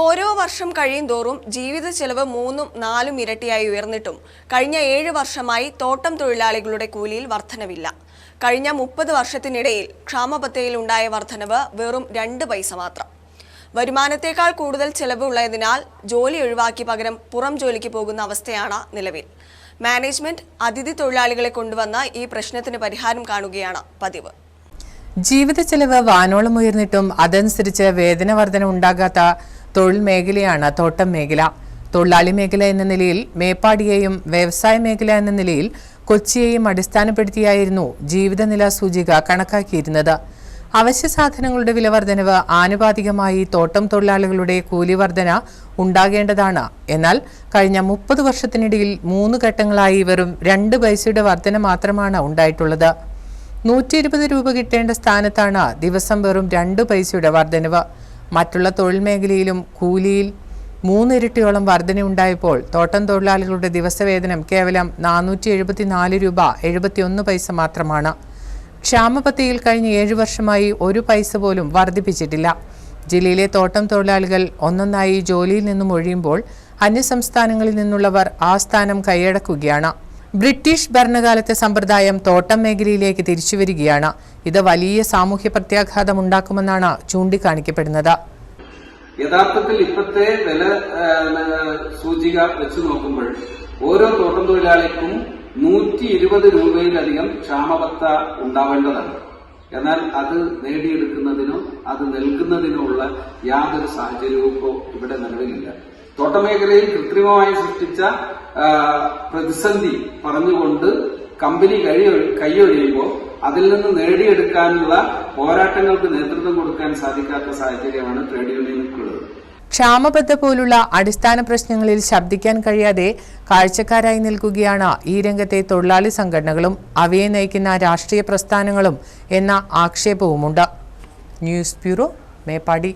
ഓരോ വർഷം കഴിയും തോറും ജീവിത ചെലവ് മൂന്നും നാലും ഇരട്ടിയായി ഉയർന്നിട്ടും കഴിഞ്ഞ ഏഴ് വർഷമായി തോട്ടം തൊഴിലാളികളുടെ കൂലിയിൽ വർധനവില്ല. കഴിഞ്ഞ മുപ്പത് വർഷത്തിനിടയിൽ ക്ഷാമബത്തയിൽ ഉണ്ടായ വർധനവ് വെറും രണ്ട് പൈസ മാത്രം. വരുമാനത്തേക്കാൾ കൂടുതൽ ചെലവ് ഉള്ളതിനാൽ ജോലി ഒഴിവാക്കി പകരം പുറം ജോലിക്ക് പോകുന്ന അവസ്ഥയാണ് നിലവിൽ. മാനേജ്മെന്റ് അതിഥി തൊഴിലാളികളെ കൊണ്ടുവന്ന ഈ പ്രശ്നത്തിന് പരിഹാരം കാണുകയാണ് പതിവ്. ജീവിത ചെലവ് വാനോളം ഉയർന്നിട്ടും അതനുസരിച്ച് വേതന വർധന ഉണ്ടാകാത്ത തൊഴിൽ മേഖലയാണ് തോട്ടം മേഖല. തൊഴിലാളി മേഖല എന്ന നിലയിൽ മേപ്പാടിയെയും വ്യവസായ മേഖല എന്ന നിലയിൽ കൊച്ചിയെയും അടിസ്ഥാനപ്പെടുത്തിയായിരുന്നു ജീവിതനില സൂചിക കണക്കാക്കിയിരുന്നത്. അവശ്യ സാധനങ്ങളുടെ വില വർധനവ് ആനുപാതികമായി തോട്ടം തൊഴിലാളികളുടെ കൂലി വർധന ഉണ്ടാകേണ്ടതാണ്. എന്നാൽ കഴിഞ്ഞ മുപ്പത് വർഷത്തിനിടയിൽ മൂന്ന് ഘട്ടങ്ങളായി വെറും രണ്ട് പൈസയുടെ വർധന മാത്രമാണ് ഉണ്ടായിട്ടുള്ളത്. നൂറ്റി ഇരുപത് രൂപ കിട്ടേണ്ട സ്ഥാനത്താണ് ദിവസം വെറും രണ്ട് പൈസയുടെ വർധനവ് മറ്റുള്ള തൊഴിൽ മേഖലയിലും കൂലിയിൽ മൂന്നിരട്ടിയോളം വർധനയുണ്ടായപ്പോൾ തോട്ടം തൊഴിലാളികളുടെ ദിവസവേതനം കേവലം നാനൂറ്റി എഴുപത്തിനാല് രൂപ എഴുപത്തിയൊന്ന് പൈസ മാത്രമാണ്. ക്ഷാമപത്തിയിൽ കഴിഞ്ഞ ഏഴു വർഷമായി ഒരു പൈസ പോലും വർദ്ധിപ്പിച്ചിട്ടില്ല ജില്ലയിലെ തോട്ടം തൊഴിലാളികൾ ഒന്നൊന്നായി ജോലിയിൽ നിന്നും ഒഴിയുമ്പോൾ അന്യസംസ്ഥാനങ്ങളിൽ നിന്നുള്ളവർ ആ സ്ഥാനം കൈയടക്കുകയാണ്. ബ്രിട്ടീഷ് ഭരണകാലത്തെ സമ്പ്രദായം തോട്ടം മേഖലയിലേക്ക് തിരിച്ചുവരികയാണ്. ഇത് വലിയ സാമൂഹ്യ പ്രത്യാഘാതം ഉണ്ടാക്കുമെന്നാണ് ചൂണ്ടിക്കാണിക്കപ്പെടുന്നത്. യഥാർത്ഥത്തിൽ ഇപ്പോഴത്തെ വില സൂചിക വെച്ച് നോക്കുമ്പോൾ ഓരോ തോട്ടം തൊഴിലാളിക്കും നൂറ്റി ഇരുപത് രൂപയിലധികം ക്ഷാമബത്ത ഉണ്ടാവേണ്ടതാണ്. എന്നാൽ അത് നേടിയെടുക്കുന്നതിനോ അത് നൽകുന്നതിനോ ഉള്ള യാതൊരു സാഹചര്യവും ഇവിടെ നിലവിലില്ല. തോട്ടമേഖലയിൽ കൃത്രിമമായി സൃഷ്ടിച്ച പ്രതിസന്ധി പറഞ്ഞുകൊണ്ട് കമ്പനി കഴി കൈയൊഴിയുമ്പോൾ അതിൽ നിന്ന് നേടിയെടുക്കാനുള്ള പോരാട്ടങ്ങൾക്ക് നേതൃത്വം കൊടുക്കാൻ സാധിക്കാത്ത സാഹചര്യമാണ് ട്രേഡ് യൂണിയനുകൾക്കുള്ളത്. ക്ഷാമബദ്ധ പോലുള്ള അടിസ്ഥാന പ്രശ്നങ്ങളിൽ ശബ്ദിക്കാൻ കഴിയാതെ കാഴ്ചക്കാരായി നിൽക്കുകയാണ് ഈ രംഗത്തെ തൊഴിലാളി സംഘടനകളും അവയെ നയിക്കുന്ന രാഷ്ട്രീയ പ്രസ്ഥാനങ്ങളും എന്ന ആക്ഷേപവുമുണ്ട്. News bureau Meppadi.